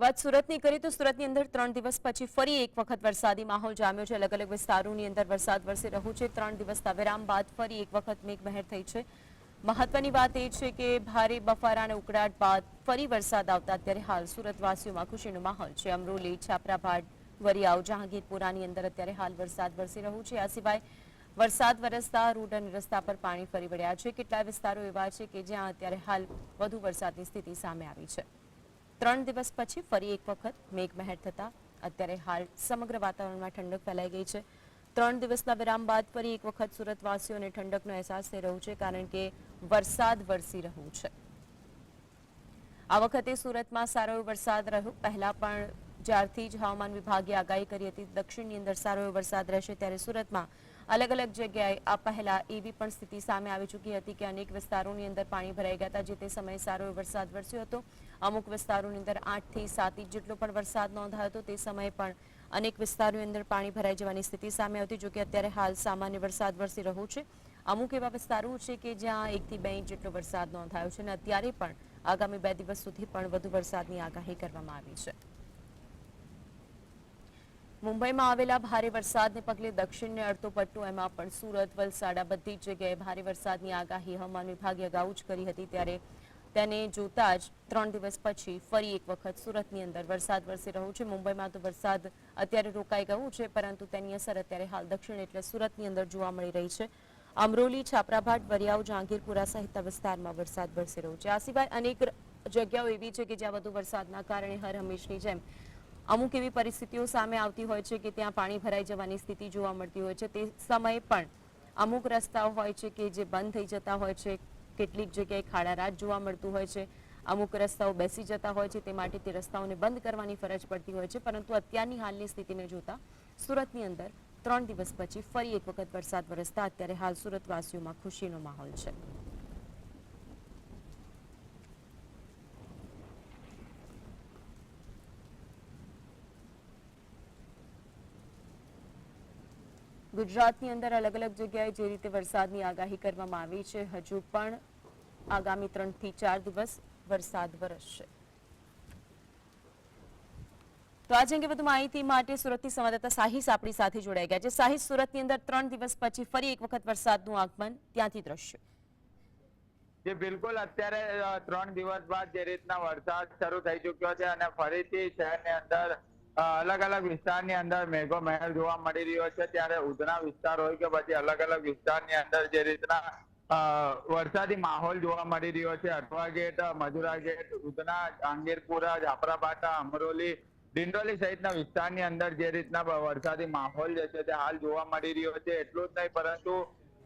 વાત સુરતની કરી તો સુરતની અંદર ત્રણ દિવસ પછી ફરી એક વખત વરસાદી માહોલ જામ્યો છે. અલગ અલગ વિસ્તારોની અંદર વરસાદ વરસી રહ્યો છે. ત્રણ દિવસના વિરામ બાદ ફરી એક વખત મેઘમહેર થઈ છે. મહત્વની વાત એ છે કે ભારે બફારા અને ઉકળાટ બાદ ફરી વરસાદ આવતા અત્યારે હાલ સુરતવાસીઓમાં ખુશીનો માહોલ છે. અમરોલી છાપરાભાટ વરિયાવ, જહાંગીરપુરાની અંદર અત્યારે હાલ વરસાદ વરસી રહ્યો છે. આ સિવાય વરસાદ વરસતા રોડ અને રસ્તા પર પાણી ફરી વળ્યા છે. કેટલાય વિસ્તારો એવા છે કે જ્યાં અત્યારે હાલ વધુ વરસાદની સ્થિતિ સામે આવી છે. ત્રણ દિવસ પછી ફરી એક વખત મેઘમહેર થતા અત્યારે હાલ સમગ્ર વાતાવરણમાં ઠંડક ફેલાઈ ગઈ છે. ત્રણ દિવસના વિરામ બાદ ફરી એક વખત સુરતવાસીઓને ઠંડકનો અહેસાસ થઈ રહ્યો છે, કારણ કે વરસાદ વરસી રહ્યો છે. આ વખતે સુરતમાં સારો એવો વરસાદ રહ્યો. પહેલા પણ જ્યારથી જ હવામાન વિભાગે આગાહી કરી હતી, દક્ષિણની અંદર સારો એવો વરસાદ રહેશે ત્યારે સુરતમાં અલગ અલગ જગ્યાએ આ પહેલા એવી પણ સ્થિતિ સામે આવી ચૂકી હતી કે અનેક વિસ્તારોની અંદર પાણી ભરાઈ ગયા હતા, જે તે સમયે સારો વરસાદ વરસ્યો હતો. અમુક વિસ્તારોની અંદર આઠથી સાત ઇંચ જેટલો પણ વરસાદ નોંધાયો હતો. તે સમયે પણ અનેક વિસ્તારોની અંદર પાણી ભરાઈ જવાની સ્થિતિ સામે હતી જો કે અત્યારે હાલ સામાન્ય વરસાદ વરસી રહ્યો છે. અમુક એવા વિસ્તારો છે કે જ્યાં એકથી બે ઇંચ જેટલો વરસાદ નોંધાયો છે અને અત્યારે પણ આગામી બે દિવસ સુધી પણ વધુ વરસાદની આગાહી કરવામાં આવી છે. મુંબઈમાં આવેલા ભારે વરસાદને પગલે દક્ષિણને અડતો પટ્ટો, એમાં પણ સુરત, વલસાડ બધી જગ્યાએ ભારે વરસાદની આગાહી હવામાન વિભાગે અગાઉ જ કરી હતી. ત્યારે તેને જોતા જ ત્રણ દિવસ પછી ફરી એક વખત સુરતની અંદર વરસાદ વરસી રહ્યો છે. મુંબઈમાં તો વરસાદ અત્યારે રોકાઈ ગયું છે, પરંતુ તેની અસર અત્યારે હાલ દક્ષિણ એટલે સુરતની અંદર જોવા મળી રહી છે. અમરોલી, છાપરાભાટ, વરિયાવ, જહાંગીરપુરા સહિતના વિસ્તારમાં વરસાદ વરસી રહ્યો છે. આ સિવાય અનેક જગ્યાઓ એવી છે કે જ્યાં વધુ વરસાદના કારણે હર હંમેશની જેમ અમુક એવી પરિસ્થિતિઓ સામે આવતી હોય છે કે ત્યાં પાણી ભરાઈ જવાની સ્થિતિ જોવા મળતી હોય છે. તે સમયે પણ અમુક રસ્તાઓ હોય છે કે જે બંધ થઈ જતા હોય છે. કેટલીક જગ્યાએ ખાડા રાત જોવા મળતું હોય છે. અમુક રસ્તાઓ બેસી જતા હોય છે, તે માટે તે રસ્તાઓને બંધ કરવાની ફરજ પડતી હોય છે. પરંતુ અત્યારની હાલની સ્થિતિને જોતા સુરતની અંદર ત્રણ દિવસ પછી ફરી એક વખત વરસાદ વરસતા અત્યારે હાલ સુરતવાસીઓમાં ખુશીનો માહોલ છે. ગુજરાતની અંદર અલગ અલગ જગ્યાએ જે રીતે વરસાદની આગાહી કરવામાં આવી છે, હજુ પણ આગામી ત્રણથી ચાર દિવસ વરસાદ વરસશે. તો આજે અંગે વધુ માહિતી માટે સુરતની સંવાદદાતા સાહિસ આપણી સાથે જોડાઈ ગયા છે. સાહિસ, સુરતની અંદર ત્રણ દિવસ પછી ફરી એક વખત વરસાદનું આગમન ત્યાંથી દ્રશ્ય. જે બિલકુલ અત્યારે ત્રણ દિવસ બાદ જે રીતના વરસાદ શરૂ થઈ ચુક્યો છે અને ફરીથી શહેરની અંદર અલગ અલગ વિસ્તારની અંદર મેઘો મહેર જોવા મળી રહ્યો છે. ત્યારે ઉધના વિસ્તાર હોય કે પછી અલગ અલગ વિસ્તારની અંદર જે રીતના વરસાદી માહોલ જોવા મળી રહ્યો છે. અઠવા ગેટ મજુરા ગેટ, ઉધના જાંગીરપુરા જાફરાબાટા, અમરોલી, ડિંડોલી સહિતના વિસ્તારની અંદર જે રીતના વરસાદી માહોલ જે છે તે હાલ જોવા મળી રહ્યો છે. એટલું જ નહીં, પરંતુ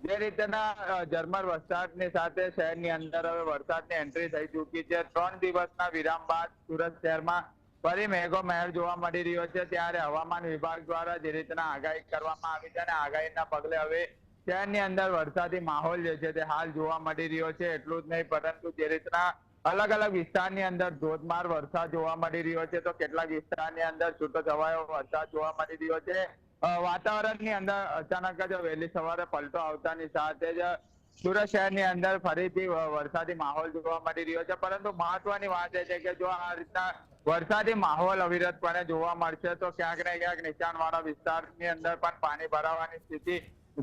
જે રીતના ઝરમર વરસાદની સાથે શહેરની અંદર હવે વરસાદની એન્ટ્રી થઈ ચૂકી છે. ત્રણ દિવસના વિરામ બાદ સુરત શહેરમાં ફરી મેઘો મહેર જોવા મળી રહ્યો છે ત્યારે હવામાન વિભાગ દ્વારા જે રીતના આગાહી કરવામાં આવી છે અને આગાહીના પગલે હવે શહેરની અંદર વરસાદી માહોલ જે છે તે હાલ જોવા મળી રહ્યો છે. એટલું જ નહીં, પરંતુ જે રીતના અલગ અલગ વિસ્તારની અંદર ધોધમાર વરસાદ જોવા મળી રહ્યો છે તો કેટલાક વિસ્તારની અંદર છૂટો છવાયો વરસાદ જોવા મળી રહ્યો છે. વાતાવરણની અંદર અચાનક જ વહેલી સવારે પલટો આવતાની સાથે જ સુરત શહેરની અંદર ફરીથી વરસાદી માહોલ જોવા મળી રહ્યો છે. પરંતુ મહત્વની વાત એ છે કે જો આ રીતના વરસાદી માહોલ અવિરતપણે જોવા મળશે તો ક્યાંક ને ક્યાંક નીચાણવાળા વિસ્તારની અંદર પણ પાણી ભરાવાની સ્થિતિ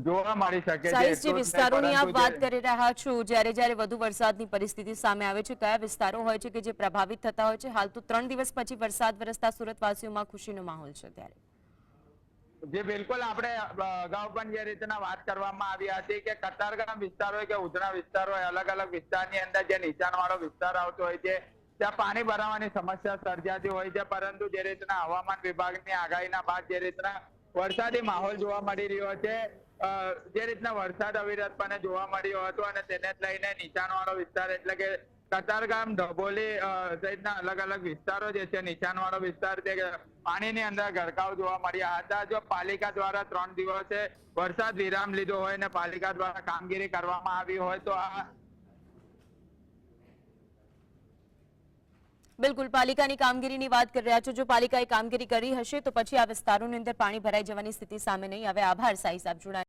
જોવા મળી શકે છે. સાહિસ જે એટલું જ નહીં, વિસ્તારોની આપ વાત કરી રહ્યા છો જ્યારે જ્યારે વધુ વરસાદની પરિસ્થિતિ સામે આવે છે કયા વિસ્તારો હોય છે કે જે પ્રભાવિત થતા હોય છે? હાલ તો ત્રણ દિવસ પછી વરસાદ વરસતા સુરતવાસીઓમાં ખુશીનો માહોલ છે ત્યારે. જે બિલકુલ આપણે અગાઉ પણ જે રીતના વાત કરવામાં આવી હતી કે કતારગામ વિસ્તાર હોય કે ઉધના વિસ્તાર હોય અલગ અલગ વિસ્તારની અંદર જે નીચાણ વાળો વિસ્તાર આવતો હોય છે ત્યાં પાણી ભરાવાની સમસ્યા સર્જાતી હોય છે, પરંતુ જે રીતના હવામાન વિભાગની આગાહીના બાદ જે રીતના વરસાદી માહોલ જોવા મળી રહ્યો છે જે રીતના વરસાદ અવિરતપણે જોવા મળ્યો હતો અને તેને લઈને નીચાણવાળો વિસ્તાર એટલે કે કતારગામ ડભોલી સહિતના અલગ અલગ વિસ્તારો જે છે, નીચાણવાળો વિસ્તાર તે પાણીની અંદર ગરકાવ જોવા મળ્યા હતા. જો પાલિકા દ્વારા ત્રણ દિવસે વરસાદ વિરામ લીધો હોય અને પાલિકા દ્વારા કામગીરી કરવામાં આવી હોય તો આ બિલકુલ, પાલિકાની કામગીરીની વાત કરી રહ્યા છો. જો પાલિકાએ કામગીરી કરી હશે તો પછી આ વિસ્તારોની અંદર પાણી ભરાઈ જવાની સ્થિતિ સામે નહીં આવે. આભાર, સાઈ સાહેબ, જોડાયા.